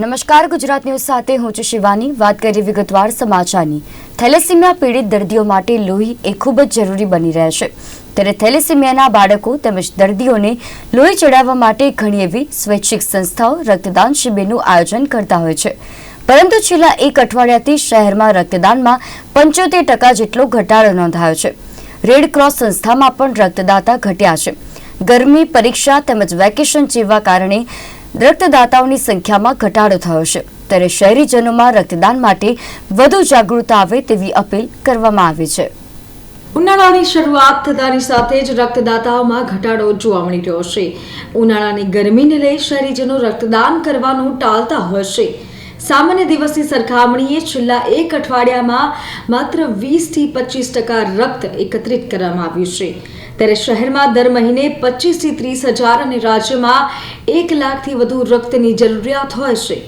નમસ્કાર, ગુજરાત ન્યૂઝ સાથે હું છું શિવાની. વાત કરીએ વિગતવાર સમાચારની. થેલેસીમિયા પીડિત દર્દીઓ માટે લોહી એ ખૂબ જ જરૂરી બની રહે છે. ત્યારે થેલેસીમિયાના બાળકો તેમજ દર્દીઓને લોહી ચડાવવા માટે ઘણી એવી સ્વૈચ્છિક સંસ્થાઓ રક્તદાન શિબિરનું આયોજન કરતા હોય છે. પરંતુ છેલ્લા એક અઠવાડિયાથી શહેરમાં રક્તદાનમાં પંચોતેર ટકા જેટલો ઘટાડો નોંધાયો છે. રેડ ક્રોસ સંસ્થામાં પણ રક્તદાતા ઘટ્યા છે. ગરમી, પરીક્ષા તેમજ વેકેશન જેવા કારણે રક્તદાતાઓની સંખ્યામાં ઘટાડો થયો છે. ત્યારે શહેરીજનોમાં રક્તદાન માટે વધુ જાગૃતતા આવે તેવી અપીલ કરવામાં આવી છે. ઉનાળાની શરૂઆત થતાની સાથે જ રક્તદાતાઓમાં ઘટાડો જોવા મળી રહ્યો છે. ઉનાળાની ગરમીને લઈ શહેરીજનો રક્તદાન કરવાનું ટાળતા હોય છે. સામાન્ય દિવસની સરખામણીએ છેલ્લા એક અઠવાડિયામાં માત્ર વીસથી પચીસ ટકા રક્ત એકત્રિત કરવામાં આવ્યું છે. ત્યારે શહેરમાં દર મહિને પચીસથી ત્રીસ હજાર અને રાજ્યમાં એક લાખથી વધુ રક્તની જરૂરિયાત હોય છે.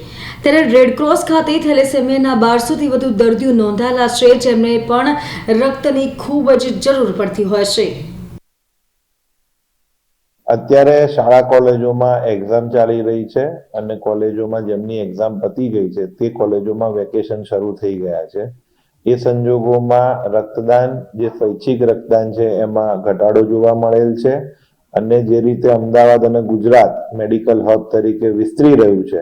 ત્યારે રેડક્રોસ ખાતે થેલેસેમિયાના બારસોથી વધુ દર્દીઓ નોંધાયેલા છે, જેમને પણ રક્તની ખૂબ જ જરૂર પડતી હોય છે. અત્યારે શાળા કોલેજોમાં એક્ઝામ ચાલી રહી છે અને કોલેજોમાં જેમની એક્ઝામ પતી ગઈ છે, તે કોલેજોમાં વેકેશન શરૂ થઈ ગયા છે. એ સંજોગોમાં રક્તદાન, જે સ્વૈચ્છિક રક્તદાન છે, એમાં ઘટાડો જોવા મળેલ છે. અને જે રીતે અમદાવાદ અને ગુજરાત મેડિકલ હબ તરીકે વિસ્તરી રહ્યું છે,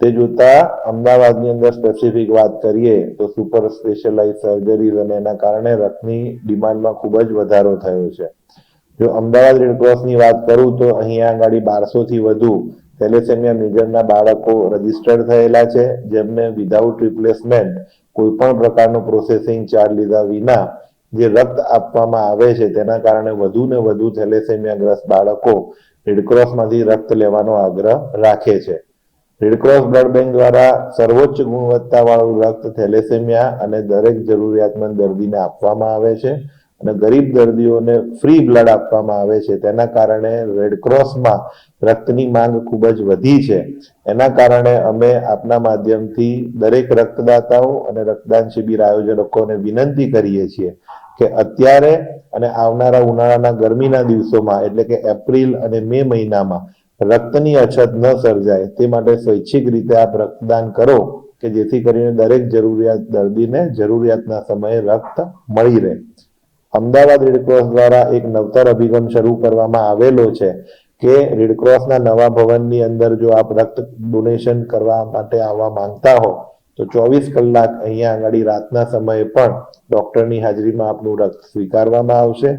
તે જોતા અમદાવાદની અંદર સ્પેસિફિક વાત કરીએ તો સુપર સ્પેશિયલાઇઝ સર્જરીઝ અને એના કારણે રક્તની ડિમાન્ડમાં ખૂબ જ વધારો થયો છે. જો અમદાવાદ રેડક્રોસની વાત કરું તો અહીંયા આગળ બારસો થી વધુ થેલેસેમિયા મેજરના બાળકો રજીસ્ટર્ડ થયેલા છે, જેમને વિધાઉટ રિપ્લેસમેન્ટ કોઈ પણ પ્રકારનું પ્રોસેસિંગ ચાર્જ લીધા વિના જે રક્ત આપવામાં આવે છે, તેના કારણે વધુ ને વધુ થેલેસેમિયાગ્રસ્ત બાળકો રેડક્રોસમાંથી રક્ત લેવાનો આગ્રહ રાખે છે. રેડક્રોસ બ્લડ બેંક દ્વારા સર્વોચ્ચ ગુણવત્તાવાળું રક્ત થેલેસેમિયા અને દરેક જરૂરિયાતમંદ દર્દીને આપવામાં આવે છે. અને ગરીબ દર્દીઓને ફ્રી બ્લડ આપવામાં આવે છે. તેના કારણે રેડક્રોસમાં રક્તની માંગ ખૂબ જ વધી છે. એના કારણે અમે આપના માધ્યમથી દરેક રક્તદાતાઓ અને રક્તદાન શિબિર આયોજકોને વિનંતી કરીએ છીએ કે અત્યારે અને આવનારા ઉનાળાના ગરમીના દિવસોમાં, એટલે કે એપ્રિલ અને મે મહિનામાં, રક્તની અછત ન સર્જાય. તે માટે સ્વૈચ્છિક રીતે આપ રક્તદાન કરો કે જેથી કરીને દરેક જરૂરિયાત દર્દીને જરૂરિયાતના સમયે રક્ત મળી રહે. અમદાવાદ રેડક્રોસ દ્વારા એક નવતર અભિગમ શરૂ કરવામાં આવેલો છે કે રેડક્રોસના નવા ભવનની અંદર જો આપ રક્ત ડોનેશન કરવા માટે આવવા માંગતા હો, તો ચોવીસ કલાક અહીંયા આગળ રાતના સમયે પણ ડોક્ટરની હાજરીમાં આપનું રક્ત સ્વીકારવામાં આવશે.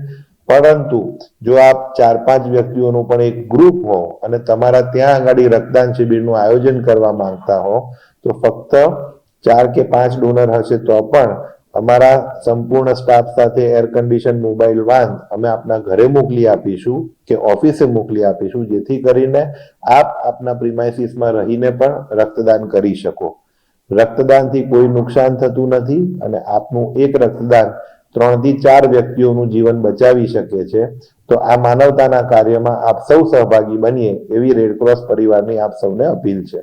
પરંતુ જો આપ ચાર પાંચ વ્યક્તિઓનું પણ એક ગ્રુપ હો અને તમારા ત્યાં આગળ રક્તદાન શિબિરનું આયોજન કરવા માંગતા હો, તો ફક્ત ચાર કે પાંચ ડોનર હશે તો પણ અમારા સંપૂર્ણ સ્ટાફ સાથે એર કન્ડિશન મોબાઈલ વાન અમે આપના ઘરે મોકલી આપીશું કે ઓફિસે મોકલી આપીશું, જેથી કરીને આપ આપના પ્રિમાઇસીસમાં રહીને પણ રક્તદાન કરી શકો. રક્તદાનથી કોઈ નુકસાન થતું નથી અને આપનું એક રક્તદાન ત્રણથી ચાર વ્યક્તિઓનું જીવન બચાવી શકે છે. તો આ માનવતાના કાર્યમાં આપ સૌ સહભાગી બનીએ એવી રેડક્રોસ પરિવારની આપ સૌને અપીલ છે.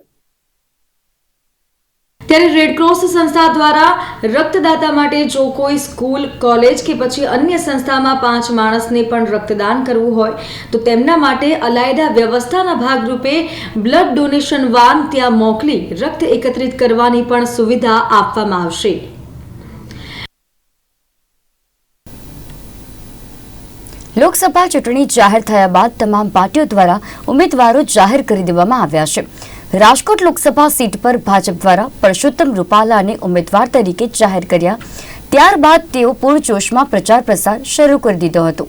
ત્યારે રેડક્રોસ સંસ્થા દ્વારા રક્તદાતા માટે જો કોઈ સ્કૂલ, કોલેજ કે પછી અન્ય સંસ્થામાં પાંચ માણસને પણ રક્તદાન કરવું હોય, તો તેમના માટે અલાયદા વ્યવસ્થાના ભાગરૂપે બ્લડ ડોનેશન વાન ત્યાં મોકલી રક્ત એકત્રિત કરવાની પણ સુવિધા આપવામાં આવશે. લોકસભા ચૂંટણી જાહેર થયા બાદ તમામ પાર્ટીઓ દ્વારા ઉમેદવારો જાહેર કરી દેવામાં આવ્યા છે. રાજકોટ લોકસભા સીટ પર ભાજપ દ્વારા પરસોત્તમ રૂપાલાને ઉમેદવાર તરીકે જાહેર કર્યા. ત્યારબાદ તેઓ પૂરજોશમાં પ્રચાર પ્રસાર શરૂ કરી દીધો હતો.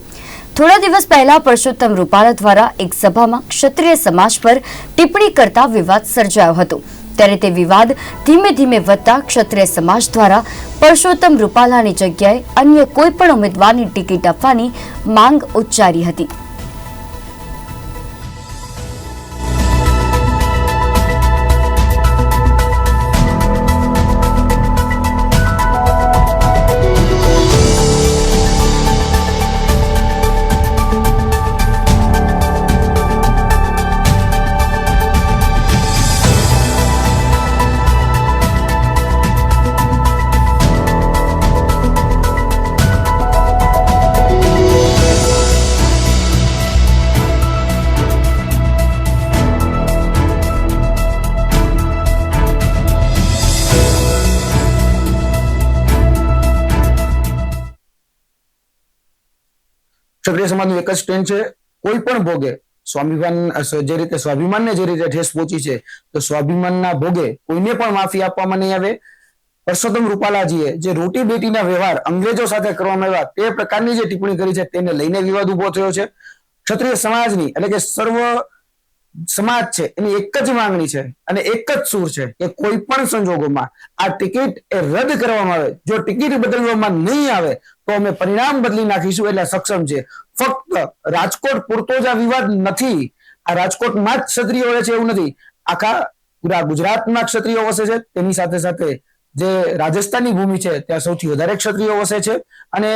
થોડા દિવસ પહેલા પરસોત્તમ રૂપાલા દ્વારા એક સભામાં ક્ષત્રિય સમાજ પર ટિપ્પણી કરતા વિવાદ સર્જાયો હતો. ત્યારે તે વિવાદ ધીમે ધીમે વધતા ક્ષત્રિય સમાજ દ્વારા પરસોત્તમ રૂપાલાની જગ્યાએ અન્ય કોઈ પણ ઉમેદવારની ટિકિટ આપવાની માંગ ઉચ્ચારી હતી. ક્ષત્રિય સમાજનું એક જ સ્ટેન્ડ છે. કોઈ પણ ભોગે, સ્વાભિમાન જે રીતે સ્વાભિમાનને જે રીતે ઠેસ પહોંચી છે, તો સ્વાભિમાનના ભોગે કોઈને પણ માફી આપવામાં નહીં આવે. પરસોત્તમ રૂપાલાજીએ જે રોટી બેટીના વ્યવહાર અંગ્રેજો સાથે કરવામાં આવ્યા, તે પ્રકારની જે ટિપ્પણી કરી છે, તેને લઈને વિવાદ ઊભો થયો છે. ક્ષત્રિય સમાજની, એટલે કે સર્વ સમાજ છે, એની એક જ માંગણી છે અને એક જ સૂર છે કે કોઈ પણ સંજોગોમાં આ ટિકિટ એ રદ કરવામાં આવે. જો ટિકિટ બદલવામાં નહીં આવે, તો અમે પરિણામ બદલી નાખીશું એટલે સક્ષમ છે ફક્ત રાજકોટ પૂરતો જ આ વિવાદ નથી. આ રાજકોટમાં જ ક્ષત્રિયો વસે છે એવું નથી. આખા ગુજરાતમાં ક્ષત્રિયો વસે છે. તેની સાથે સાથે જે રાજસ્થાનની ભૂમિ છે, ત્યાં સૌથી વધારે ક્ષત્રિયો વસે છે. અને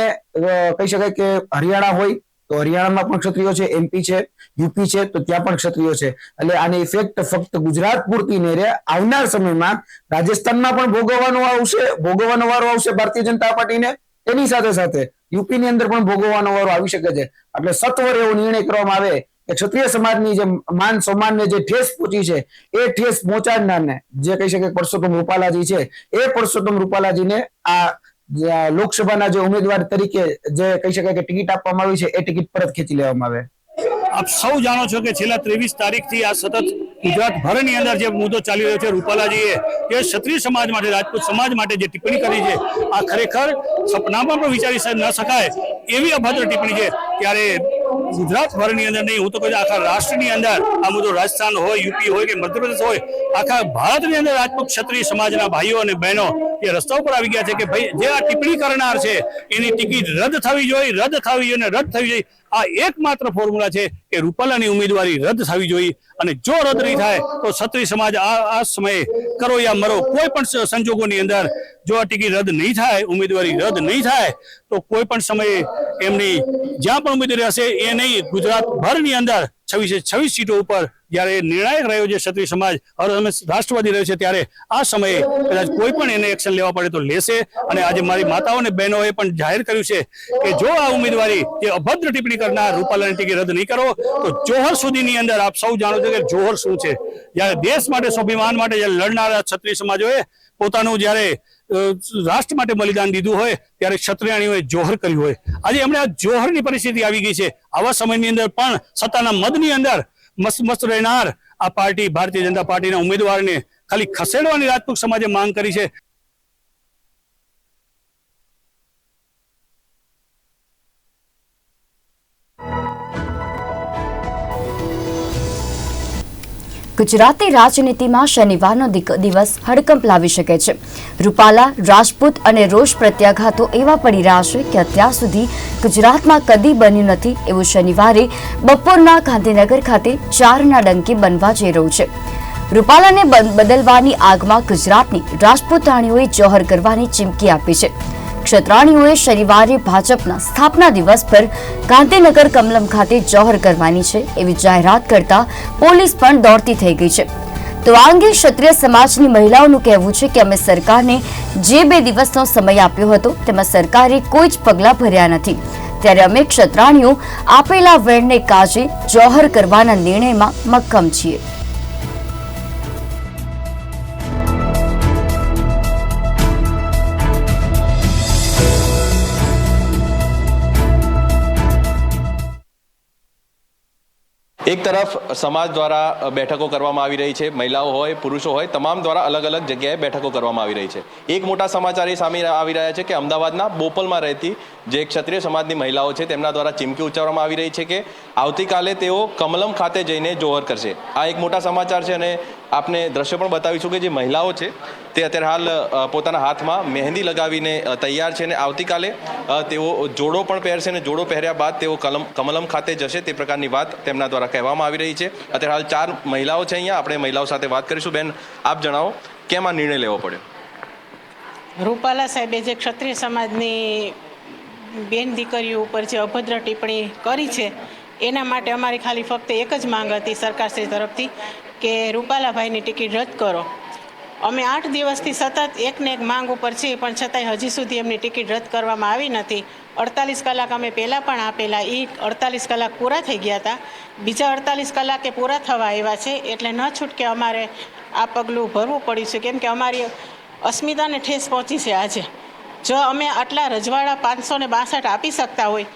કહી શકાય કે હરિયાણા હોય, તો હરિયાણામાં પણ ક્ષત્રિયો છે એમપી છે યુપી છે, તો ત્યાં પણ ક્ષત્રિયો છે. એટલે આની ઇફેક્ટ ફક્ત ગુજરાત પૂરતી નહીં રહે. આવનાર સમયમાં રાજસ્થાનમાં પણ ભોગવવાનો આવશે, ભોગવવાનો વારો આવશે ભારતીય જનતા પાર્ટીને. તેની સાથે સાથે યુપી ની અંદર પણ ભોગવવાનો વારો આવી શકે છે. એટલે સત્વર એવો નિર્ણય કરવામાં આવે કે ક્ષત્રિય સમાજની જે માન સન્માનને જે ઠેસ પહોંચી છે, એ ઠેસ પહોંચાડનારને, જે કહી શકે પરસોત્તમ રૂપાલાજી છે, એ પરસોત્તમ રૂપાલાજીને આ લોકસભાના જે ઉમેદવાર તરીકે જે કહી શકાય કે ટિકિટ આપવામાં આવી છે, એ ટિકિટ પરત ખેંચી લેવામાં આવે. આપ સૌ જાણો છો કે છેલ્લા ત્રેવીસ તારીખથી આ સતત ગુજરાત ભરની અંદર જે મુદ્દો ચાલી રહ્યો છે, રૂપાલાજીએ એ ક્ષત્રિય સમાજ માટે, રાજપૂત સમાજ માટે જે ટિપ્પણી કરી છે, આ ખરેખર સપનામાં પણ વિચારી ન શકાય એવી અભદ્ર ટિપ્પણી છે. ત્યારે ગુજરાત ભરની અંદર નહીં, હું તો કહું આખા રાષ્ટ્રની અંદર આ મુદ્દો રાજસ્થાન હોય, યુપી હોય કે મધ્યપ્રદેશ હોય, આખા ભારતની અંદર રાજપૂત ક્ષત્રિય સમાજના ભાઈઓ અને બહેનો એ રસ્તા ઉપર આવી ગયા છે કે ભાઈ જે આ ટિપ્પણી કરનાર છે, એની ટિકિટ રદ થવી જોઈએ, રદ થવી જોઈએ રદ થવી જોઈએ. આ એકમાત્ર ફોર્મ્યુલા છે કે રૂપાલાની ઉમેદવારી રદ થવી જોઈએ અને જો રદ નહીં થાય, તો ક્ષત્રિય સમાજ આ આ સમયે કરો યા મરો. કોઈ પણ સંજોગોની અંદર જો આ ટિકિટ રદ નહીં થાય, ઉમેદવારી રદ નહીં થાય, તો કોઈ પણ સમયે એમની જ્યાં પણ ઉમેદવારી હશે, એ નહીં ગુજરાત ભરની અંદર છવ્વીસે છવ્વીસ સીટો ઉપર જ્યારે નિર્ણાયક રહ્યો છે ક્ષત્રિય સમાજ, હવે રાષ્ટ્રવાદી રહ્યો છે, ત્યારે આ સમયે કદાચ કોઈ પણ એને એક્શન લેવા પડે તો લેશે. અને આજે મારી માતાઓ અને બહેનોએ પણ જાહેર કર્યું છે કે જો આ ઉમેદવારી જે અભદ્ર ટિપ્પણી કરનાર રૂપાલાની ટિકિટ રદ નહીં કરો, તો જોહર સુધીની અંદર આપ સૌ જાણો છો કે જોહર શું છે. જ્યારે દેશ માટે સ્વાભિમાન માટે જ્યારે લડનારા ક્ષત્રિય સમાજોએ પોતાનું જ્યારે રાષ્ટ્ર માટે બલિદાન દીધું હોય, ત્યારે ક્ષત્રિયાણીઓએ જોહર કર્યું હોય. આજે એમણે આ જોહરની પરિસ્થિતિ આવી ગઈ છે. આવા સમયની અંદર પણ સત્તાના મદની અંદર મસ્ત મસ્ત રહેનાર આ પાર્ટી, ભારતીય જનતા પાર્ટીના ઉમેદવારને ખાલી ખસેડવાની રાજપૂત સમાજે માંગ કરી છે. ગુજરાતી રાજનીતિમાં શનિવારનો દિવસ હડકંપ લાવી શકે છે. રૂપાલા, રાજપૂત અને રોષ પ્રત્યાઘાતો એવા પડી રહ્યા છે કે અત્યાર સુધી ગુજરાતમાં કદી બન્યું નથી એવું શનિવારે બપોરના ગાંધીનગર ખાતે ચારના ડંકી બનવા જઈ રહ્યું છે. રૂપાલાને બદલવાની આગમાં ગુજરાતની રાજપૂતાણીઓએ જોહર કરવાની ચીમકી આપી છે. ક્ષત્રાણીઓએ શનિવારે ભાજપના સ્થાપના દિવસ પર ગાંધીનગર કમલમ ખાતે જોહર કરવાની છે એવી જાહેરાત કરતા પોલીસ પણ દોડતી થઈ ગઈ છે. તો આ અંગે ક્ષત્રિય સમાજની મહિલાઓનું કહેવું છે કે અમે સરકારને જે બે દિવસનો સમય આપ્યો હતો તેમાં સરકારે કોઈ જ પગલાં ભર્યા નથી. ત્યારે અમે ક્ષત્રાણીઓ આપેલા વેણને કાજે જોહર કરવાના નિર્ણયમાં મક્કમ છીએ. એક તરફ સમાજ દ્વારા બેઠકો કરવામાં આવી રહી છે. મહિલાઓ હોય, પુરુષો હોય, તમામ દ્વારા અલગ અલગ જગ્યાએ બેઠકો કરવામાં આવી રહી છે. એક મોટા સમાચાર એ સામે આવી રહ્યા છે કે અમદાવાદના બોપલમાં રહેતી જે ક્ષત્રિય સમાજની મહિલાઓ છે, તેમના દ્વારા ચીમકી ઉચ્ચારવામાં આવી રહી છે કે આવતીકાલે તેઓ કમલમ ખાતે જઈને જોહર કરશે. આ એક મોટા સમાચાર છે અને આપને દ્રશ્ય પણ બતાવીશું કે જે મહિલાઓ છે, તે અત્યારે હાલ પોતાના હાથમાં મહેંદી લગાવીને તૈયાર છે અને આવતીકાલે તેઓ જોડો પણ પહેરશે અને જોડો પહેર્યા બાદ તેઓ કલમ, કમલમ ખાતે જશે તે પ્રકારની વાત તેમના દ્વારા કહેવામાં આવી રહી છે. અત્યારે હાલ ચાર મહિલાઓ છે અહીંયા, આપણે મહિલાઓ સાથે વાત કરીશું. બેન, આપ જણાવો, કેમ આ નિર્ણય લેવો પડ્યો? રૂપાલા સાહેબે જે ક્ષત્રિય સમાજની બેન દીકરીઓ ઉપર જે અભદ્ર ટિપ્પણી કરી છે, એના માટે અમારી ખાલી ફક્ત એક જ માંગ હતી સરકારશ્રી તરફથી કે રૂપાલાભાઈની ટિકિટ રદ કરો. અમે આઠ દિવસથી સતત એકને એક માંગ ઉપર છીએ, પણ છતાંય હજી સુધી એમની ટિકિટ રદ કરવામાં આવી નથી. અડતાલીસ કલાક અમે પહેલાં પણ આપેલા એ અડતાલીસ કલાક પૂરા થઈ ગયા હતા. બીજા અડતાલીસ કલાકે પૂરા થવા આવ્યા છે, એટલે ન છૂટકે અમારે આ પગલું ભરવું પડ્યું છે. કેમ કે અમારી અસ્મિતાને ઠેસ પહોંચી છે આજે. જો અમે આટલા રજવાડા પાંચસો ને બાસઠ આપી શકતા હોય,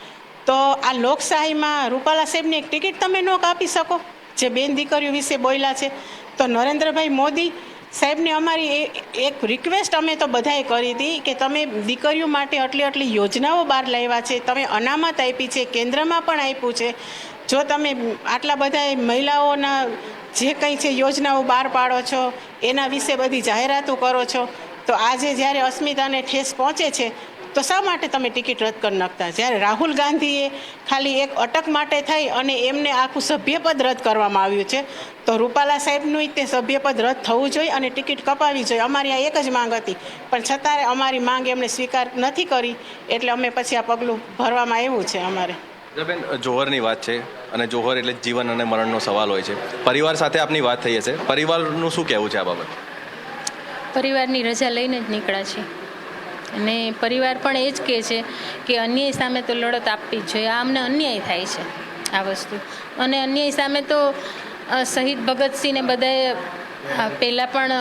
તો આ લોકશાહીમાં રૂપાલા સાહેબની એક ટિકિટ તમે ન કાપી શકો. જે બેન દીકરીઓ વિશે બોલ્યા છે. તો નરેન્દ્રભાઈ મોદી સાહેબને અમારી એક રિક્વેસ્ટ અમે તો બધાએ કરી હતી કે તમે દીકરીઓ માટે આટલી આટલી યોજનાઓ બહાર લાવ્યા છે, તમે અનામત આપી છે, કેન્દ્રમાં પણ આપ્યું છે. જો તમે આટલા બધા મહિલાઓના જે કંઈ છે યોજનાઓ બહાર પાડો છો, એના વિશે બધી જાહેરાતો કરો છો તો આજે જ્યારે અસ્મિતાને ઠેસ પહોંચે છે, તો શા માટે તમે ટિકિટ રદ કરી નાખતા? જ્યારે રાહુલ ગાંધીએ ખાલી એક અટક માટે થઈ અને એમને આખું સભ્યપદ રદ કરવામાં આવ્યું છે, તો રૂપાલા સાહેબનું તે સભ્યપદ રદ થવું જોઈએ અને ટિકિટ કપાવી જોઈએ. અમારી આ એક જ માંગ હતી, પણ છતાં અમારી માંગ એમણે સ્વીકાર નથી કરી, એટલે અમે પછી આ પગલું ભરવામાં આવ્યું છે અમારે. બેન જોહરની વાત છે અને જોહર એટલે જીવન અને મરણનો સવાલ હોય છે. પરિવાર સાથે આપની વાત થઈ હશે. પરિવારનું શું કહેવું છે આ બાબત? પરિવારની રજા લઈને જ નીકળ્યા છીએ અને પરિવાર પણ એ જ કહે છે કે અન્યાય સામે તો લડત આપવી જ જોઈએ. આ અમને અન્યાય થાય છે, આ વસ્તુ. અને અન્યાય સામે તો શહીદ ભગતસિંહને બધાએ પહેલાં પણ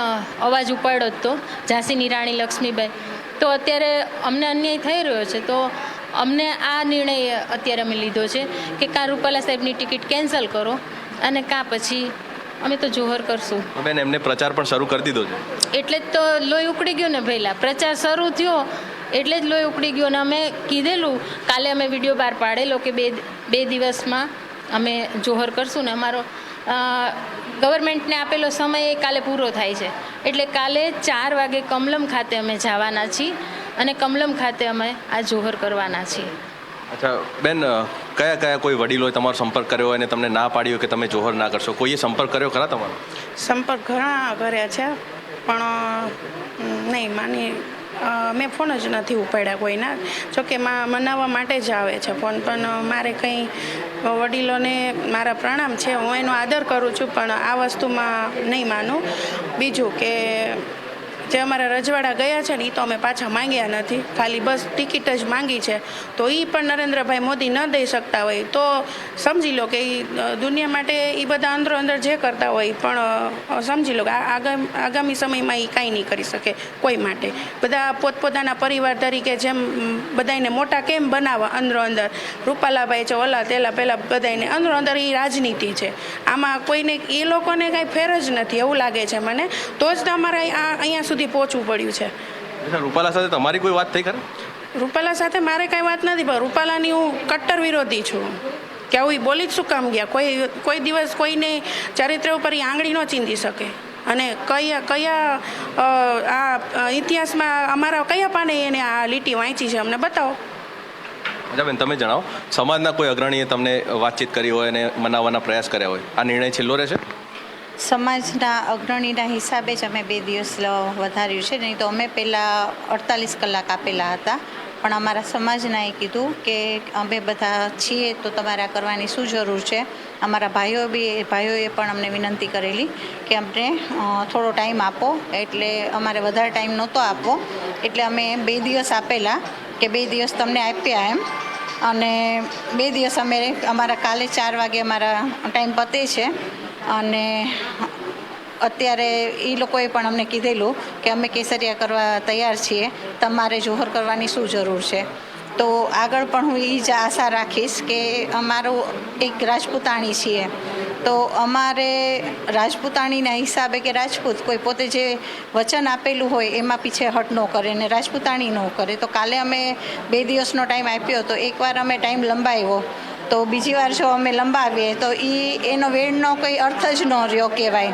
અવાજ ઉપાડ્યો જ તો, ઝાંસીની રાણી લક્ષ્મીબાઈ. તો અત્યારે અમને અન્યાય થઈ રહ્યો છે. તો અમને આ નિર્ણય અત્યારે અમે લીધો છે કે કાં રૂપાલા સાહેબની ટિકિટ કેન્સલ કરો અને કાં પછી અમે તો જોહર કરશું. બેન એમને પ્રચાર પણ શરૂ કરી દીધો છે. એટલે જ તો લોહી ઉકળી ગયું ને પહેલાં પ્રચાર શરૂ થયો એટલે જ લોહી ઉકળી ગયો ને અમે કીધેલું કાલે અમે વીડિયો બહાર પાડેલો કે બે બે દિવસમાં અમે જોહર કરશું ને અમારો ગવર્મેન્ટને આપેલો સમય એ કાલે પૂરો થાય છે. એટલે કાલે ચાર વાગે કમલમ ખાતે અમે જવાના છીએ અને કમલમ ખાતે અમે આ જોહર કરવાના છીએ. અચ્છા, બેન કયા કયા કોઈ વડીલોએ તમારો સંપર્ક કર્યો અને તમને ના પાડ્યો કે તમે જોહર ના કરશો? કોઈએ સંપર્ક કર્યો ખરા તમારો? સંપર્ક ઘણા કર્યા છે, પણ નહીં, માની મેં ફોન જ નથી ઉપાડ્યા કોઈના. જોકે મનાવવા માટે જ આવે છે ફોન, પણ મારે કંઈ વડીલોને મારા પ્રણામ છે, હું એનો આદર કરું છું, પણ આ વસ્તુમાં નહીં માનું. બીજું કે જે અમારા રજવાડા ગયા છે ને એ તો અમે પાછા માંગ્યા નથી. ખાલી બસ ટિકિટ જ માંગી છે. તો એ પણ નરેન્દ્રભાઈ મોદી ન દઈ શકતા હોય. તો સમજી લો કે એ દુનિયા માટે એ બધા અંદરો અંદર જે કરતા હોય પણ સમજી લો કે આગામ સમયમાં એ કાંઈ નહીં કરી શકે કોઈ માટે. બધા પોતપોતાના પરિવાર તરીકે જેમ બધાને મોટા કેમ બનાવવા અંદરો અંદર? રૂપાલાભાઈ છે, ઓલા તેલા પહેલાં બધાયને. અંદરો અંદર એ રાજનીતિ છે. આમાં કોઈને એ લોકોને કાંઈ ફેર જ નથી એવું લાગે છે મને. તો જ તો અમારે આ અહીંયા સુધી પહોંચવું પડ્યું છે. રૂપાલા સાથે તમારી કોઈ વાત થઈ ખરી? રૂપાલા સાથે મારે કાંઈ વાત નથી પણ રૂપાલાની હું કટ્ટર વિરોધી છું. કે આવું બોલી જ શું કામ ગયા? કોઈ કોઈ દિવસ કોઈને ચરિત્ર ઉપર એ આંગળી ન ચીંધી શકે. અને કયા કયા આ ઇતિહાસમાં અમારા કયા પાને એને આ લીટી વાંચી છે? અમને બતાવો. અચ્છા બેન તમે જણાવો. સમાજના કોઈ અગ્રણીએ તમને વાતચીત કરી હોય અને મનાવવાના પ્રયાસ કર્યા હોય? આ નિર્ણય છેલ્લો રહેશે? સમાજના અગ્રણીના હિસાબે જ અમે બે દિવસ વધાર્યું છે. નહીં તો અમે પહેલાં અડતાલીસ કલાક આપેલા હતા. પણ અમારા સમાજના એ કીધું કે અમે બધા છીએ તો તમારે આ કરવાની શું જરૂર છે? અમારા ભાઈઓ બી, ભાઈઓએ પણ અમને વિનંતી કરેલી કે અમને થોડો ટાઈમ આપો. એટલે અમારે વધારે ટાઈમ નહોતો આપવો. એટલે અમે બે દિવસ આપેલા. કે બે દિવસ તમને આપ્યા એમ. અને બે દિવસ અમે અમારા કાલે ચાર વાગે અમારા ટાઈમ પતે છે. અને અત્યારે એ લોકોએ પણ અમને કીધેલું કે અમે કેસરિયા કરવા તૈયાર છીએ. તમારે જોહર કરવાની શું જરૂર છે? તો આગળ પણ હું એ જ આશા રાખીશ કે અમારું એક રાજપૂતાણી છીએ. તો અમારે રાજપૂતાણીના હિસાબે કે રાજપૂત કોઈ પોતે જે વચન આપેલું હોય એમાં પીછે હટ ન કરે ને રાજપૂતાણી ન કરે. તો કાલે અમે બે દિવસનો ટાઈમ આપ્યો તો એકવાર અમે ટાઈમ લંબાવ્યો. તો બીજી વાર જો અમે લંબાવીએ તો એ એનો વેણનો કોઈ અર્થ જ ન રહ્યો કહેવાય.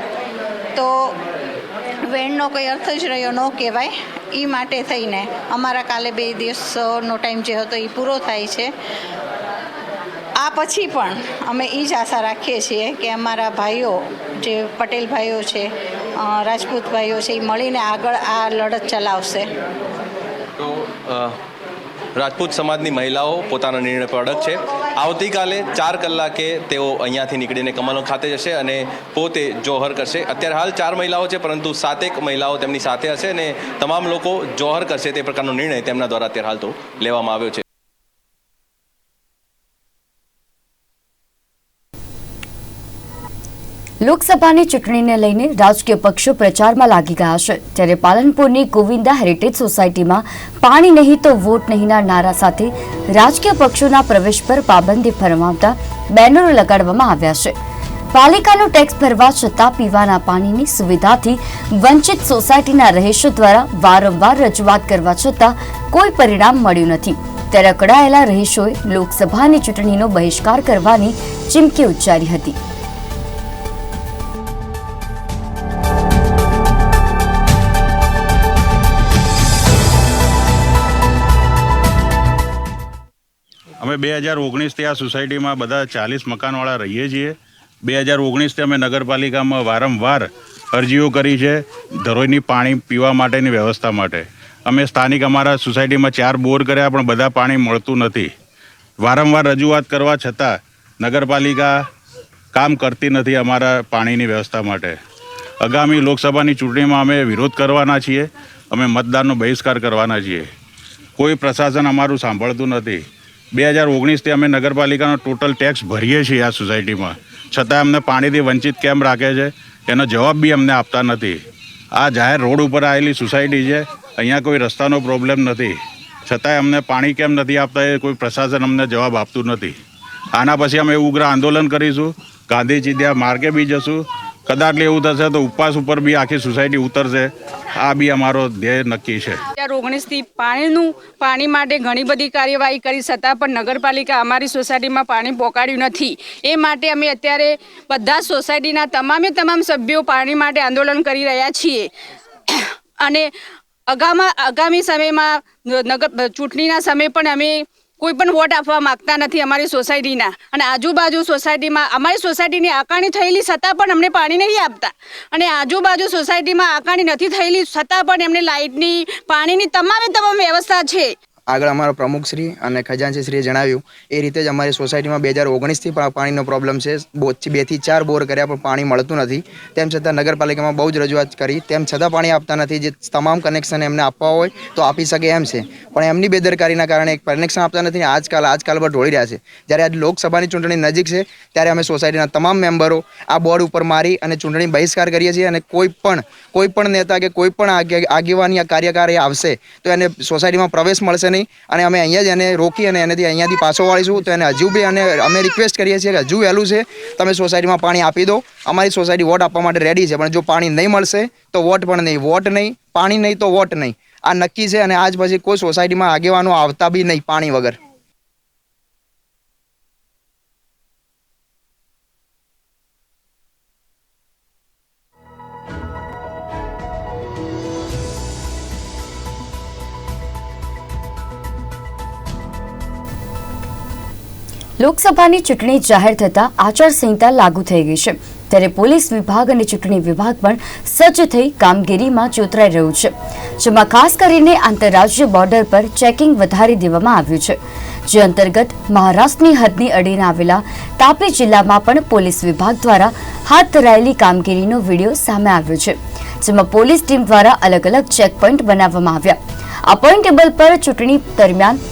તો વેણનો કોઈ અર્થ જ રહ્યો ન કહેવાય એ માટે થઈને અમારા કાલે બે દિવસનો ટાઈમ જે હતો એ પૂરો થાય છે. આ પછી પણ અમે એ જ આશા રાખીએ છીએ કે અમારા ભાઈઓ, જે પટેલ ભાઈઓ છે રાજપૂત ભાઈઓ છે એ મળીને આગળ આ લડત ચલાવશે. તો રાજપૂત સમાજની મહિલાઓ પોતાનો નિર્ણય પર અડગ છે. આવતીકાલે ચાર કલાકે તેઓ અહીંયાથી નીકળીને કમલો ખાતે જશે અને પોતે જોહર કરશે. અત્યારે હાલ ચાર મહિલાઓ છે, પરંતુ સાતેક મહિલાઓ તેમની સાથે હશે અને તમામ લોકો જોહર કરશે તે પ્રકારનો નિર્ણય તેમના દ્વારા અત્યારે હાલ તો લેવામાં આવ્યો છે. લોકસભાની ચૂંટણીને લઈને રાજકીય પક્ષો પ્રચારમાં લાગી ગયા છે. ત્યારે પાલનપુરની ગોવિંદા હેરિટેજ સોસાયટીમાં પાણી નહીં તો વોટ નહીંના નારા સાથે રાજકીય પક્ષોના પ્રવેશ પર પાબંદી ફરમાવતા બેનરો લગાડવામાં આવ્યા છે. પાલિકાનો ટેક્સ ભરવા છતાં પીવાના પાણીની સુવિધાથી વંચિત સોસાયટીના રહીશો દ્વારા વારંવાર રજૂઆત કરવા છતાં કોઈ પરિણામ મળ્યું નથી. ત્યારે અકળાયેલા રહીશોએ લોકસભાની ચૂંટણીનો બહિષ્કાર કરવાની ચીમકી ઉચ્ચારી હતી. અમે બે હજાર ઓગણીસથી આ સોસાયટીમાં બધા ચાલીસ મકાનવાળા રહીએ છીએ. બે હજાર ઓગણીસથી અમે નગરપાલિકામાં વારંવાર અરજીઓ કરી છે, ધરોઈની પાણી પીવા માટેની વ્યવસ્થા માટે. અમે સ્થાનિક અમારા સોસાયટીમાં ચાર બોર કર્યા, પણ બધા પાણી મળતું નથી. વારંવાર રજૂઆત કરવા છતાં નગરપાલિકા કામ કરતી નથી અમારા પાણીની વ્યવસ્થા માટે. આગામી લોકસભાની ચૂંટણીમાં અમે વિરોધ કરવાના છીએ, અમે મતદાનનો બહિષ્કાર કરવાના છીએ. કોઈ પ્રશાસન અમારું સાંભળતું નથી. બે હજાર ઓગણીસથી અમે નગરપાલિકાનો ટોટલ ટેક્સ ભરીએ છીએ આ સોસાયટીમાં. છતાં અમને પાણીથી વંચિત કેમ રાખે છે એનો જવાબ બી અમને આપતા નથી. આ જાહેર રોડ ઉપર આવેલી સોસાયટી છે, અહીંયા કોઈ રસ્તાનો પ્રોબ્લેમ નથી. છતાંય અમને પાણી કેમ નથી આપતા એ કોઈ પ્રશાસન અમને જવાબ આપતું નથી. આના પછી અમે ઉગ્ર આંદોલન કરીશું, ગાંધીજી ત્યાં માર્ગે બી જશું કદાચ એવું થશે તો ઉપવાસ ઉપર બી આખી સોસાયટી ઉતરશે. આ બી અમારો ધ્યેય નક્કી છે. હજાર ઓગણીસથી પાણીનું, પાણી માટે ઘણી બધી કાર્યવાહી કરી, છતાં પણ નગરપાલિકા અમારી સોસાયટીમાં પાણી પોકાડ્યું નથી. એ માટે અમે અત્યારે બધા સોસાયટીના તમામે તમામ સભ્યો પાણી માટે આંદોલન કરી રહ્યા છીએ. અને અગામા, આગામી સમયમાં, નગર, ચૂંટણીના સમયે પણ અમે કોઈ પણ વોટ આપવા માંગતા નથી અમારી સોસાયટીના. અને આજુબાજુ સોસાયટીમાં, અમારી સોસાયટીની આકારણી થયેલી છતાં પણ અમને પાણી નહીં આપતા. અને આજુબાજુ સોસાયટીમાં આકારણી નથી થયેલી છતાં પણ એમને લાઇટની, પાણીની તમામે તમામ વ્યવસ્થા છે. આગળ અમારા પ્રમુખશ્રી અને ખજાનચીશ્રીએ જણાવ્યું, એ રીતે જ અમારી સોસાયટીમાં બે હજાર ઓગણીસથી પણ પાણીનો પ્રોબ્લેમ છે. બો- બેથી ચાર બોર કર્યા પણ પાણી મળતું નથી. તેમ છતાં નગરપાલિકામાં બહુ જ રજૂઆત કરી. તેમ છતાં પાણી આપતા નથી. જે તમામ કનેક્શન એમને આપવા હોય તો આપી શકે એમ છે. પણ એમની બેદરકારીના કારણે કનેક્શન આપતા નથી આજકાલ આજકાલ પર ઢોળી રહ્યા છે. જ્યારે આજ લોકસભાની ચૂંટણી નજીક છે, ત્યારે અમે સોસાયટીના તમામ મેમ્બરો આ બોર્ડ ઉપર મારી અને ચૂંટણી બહિષ્કાર કરીએ છીએ અને કોઈ પણ કોઈ પણ નેતા કે કોઈ પણ આગે- આગેવાની કાર્યકારી આવશે, તો એને સોસાયટીમાં પ્રવેશ મળશે નહીં. અને અમે અહીંયા જ એને રોકી અને એનેથી અહીંયાથી પાછો વાળીશું. તો એને હજુ બી અને અમે રિક્વેસ્ટ કરીએ છીએ કે હજુ વહેલું છે. તમે સોસાયટીમાં પાણી આપી દો. અમારી સોસાયટી વોટ આપવા માટે રેડી છે. પણ જો પાણી નહીં મળશે, તો વોટ પણ નહીં. વોટ નહીં, પાણી નહીં તો વોટ નહીં. આ નક્કી છે અને આજ પછી કોઈ સોસાયટીમાં આગેવાનો આવતા બી નહીં પાણી વગર. લોકસભાની ચૂંટણી જાહેર થતાં આચારસંહિતા લાગુ થઈ ગઈ છે. ત્યારે પોલીસ વિભાગ અને ચૂંટણી વિભાગ પણ સજ્જ થઈ કામગીરીમાં ચોતરાઈ રહ્યું છે. જેમાં ખાસ કરીને આંતરરાજ્ય બોર્ડર પર ચેકિંગ વધારી દેવામાં આવ્યું છે. જે અંતર્ગત મહારાષ્ટ્રની હદની અડીને આવેલા તાપી જિલ્લામાં પણ પોલીસ વિભાગ દ્વારા હાથ ધરાયેલી કામગીરીનો વીડિયો સામે આવ્યો છે. જેમાં પોલીસ ટીમ દ્વારા અલગ અલગ ચેકપોઇન્ટ બનાવવામાં આવ્યા. આ પોઈન્ટ ટેબલ પર ચૂંટણી દરમિયાન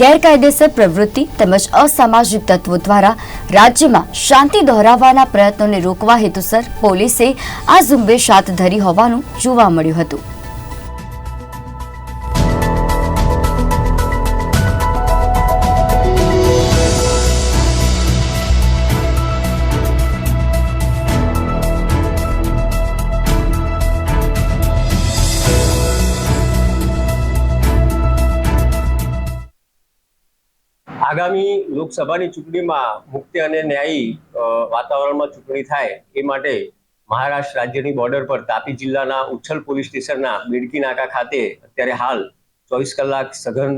ગેરકાયદેસર પ્રવૃત્તિ તેમજ અસામાજિક તત્વો દ્વારા રાજ્યમાં શાંતિ દોહરાવવાના પ્રયત્નોને રોકવા હેતુસર પોલીસે આ ઝુંબેશ હાથ ધરી હોવાનું જોવા મળ્યું હતું. આગામી લોકસભાની ચૂંટણીમાં મુક્ત અને ન્યાયી વાતાવરણમાં ચૂંટણી થાય એ માટે મહારાષ્ટ્ર રાજ્યની બોર્ડર પર તાપી જિલ્લાના ઉચ્છલ પોલીસ સ્ટેશનના બિડકી નાકા ખાતે અત્યારે હાલ ચોવીસ કલાક સઘન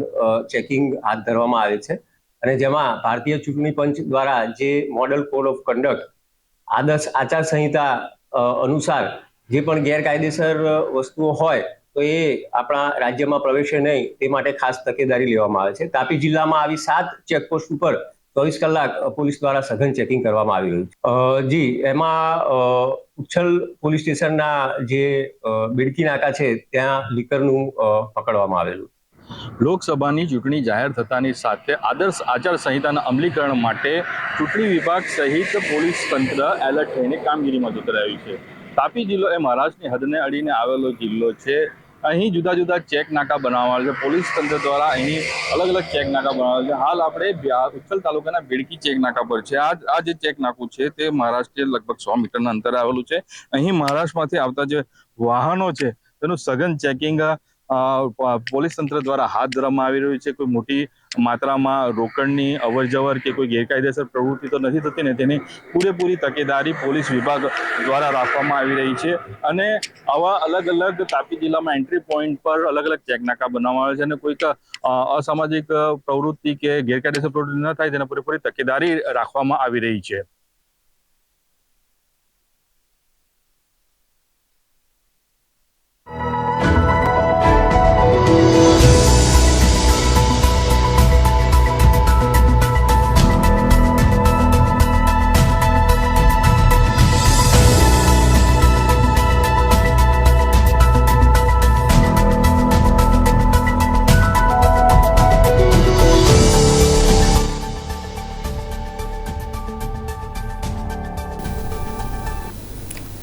ચેકિંગ હાથ ધરવામાં આવે છે. અને જેમાં ભારતીય ચૂંટણી પંચ દ્વારા જે મોડલ કોડ ઓફ કન્ડક્ટ આદર્શ આચારસંહિતા અનુસાર જે પણ ગેરકાયદેસર વસ્તુઓ હોય તો એ આપણા રાજ્યમાં પ્રવેશે નહીં, તે માટે ખાસ તકેદારી લેવામાં આવે છે. તાપી જિલ્લામાં આવી સાત ચેકપોસ્ટ ઉપર ચોવીસ કલાક પોલીસ દ્વારા સઘન ચેકિંગ કરવામાં આવી રહ્યું છે. જી, એમાં ઉચ્છલ પોલીસ સ્ટેશનના જે બિડકી નાકા છે, ત્યાં લીકરનું પકડવામાં આવેલું લોકસભાની ચૂંટણી જાહેર થતાની સાથે આદર્શ આચાર સંહિતાના અમલીકરણ માટે ચૂંટણી વિભાગ સહિત પોલીસ તંત્ર એલર્ટ થઈને કામગીરીમાં જોતરાયું છે. તાપી જિલ્લો એ મહારાષ્ટ્રની હદને અડીને આવેલો જિલ્લો છે. અહીં જુદા જુદા ચેક નાકા બનાવવામાં આવે છે. પોલીસ તંત્ર દ્વારા અહીં અલગ અલગ ચેક નાકા બનાવવામાં છે. હાલ આપણે ઉચ્છલ તાલુકાના બેડકી ચેક નાકા પર છે. આ આ જે ચેક નાકું છે તે મહારાષ્ટ્રીય લગભગ સો મીટરના અંતરે આવેલું છે. અહીં મહારાષ્ટ્રમાંથી આવતા જે વાહનો છે, તેનું સઘન ચેકિંગ પોલીસ તંત્ર દ્વારા હાથ ધરવામાં આવી રહ્યું છે. કોઈ મોટી માત્રામાં રોકડની અવરજવર કે કોઈ ગેરકાયદેસર પ્રવૃત્તિ તો નથી થતી ને તેની પૂરેપૂરી તકેદારી પોલીસ વિભાગ દ્વારા રાખવામાં આવી રહી છે. અને આવા અલગ અલગ તાપી જિલ્લામાં એન્ટ્રી પોઈન્ટ પર અલગ અલગ ચેક નાકા બનાવવામાં આવે છે અને કોઈક અસામાજિક પ્રવૃત્તિ કે ગેરકાયદેસર પ્રવૃત્તિ ન થાય તેના પૂરેપૂરી તકેદારી રાખવામાં આવી રહી છે.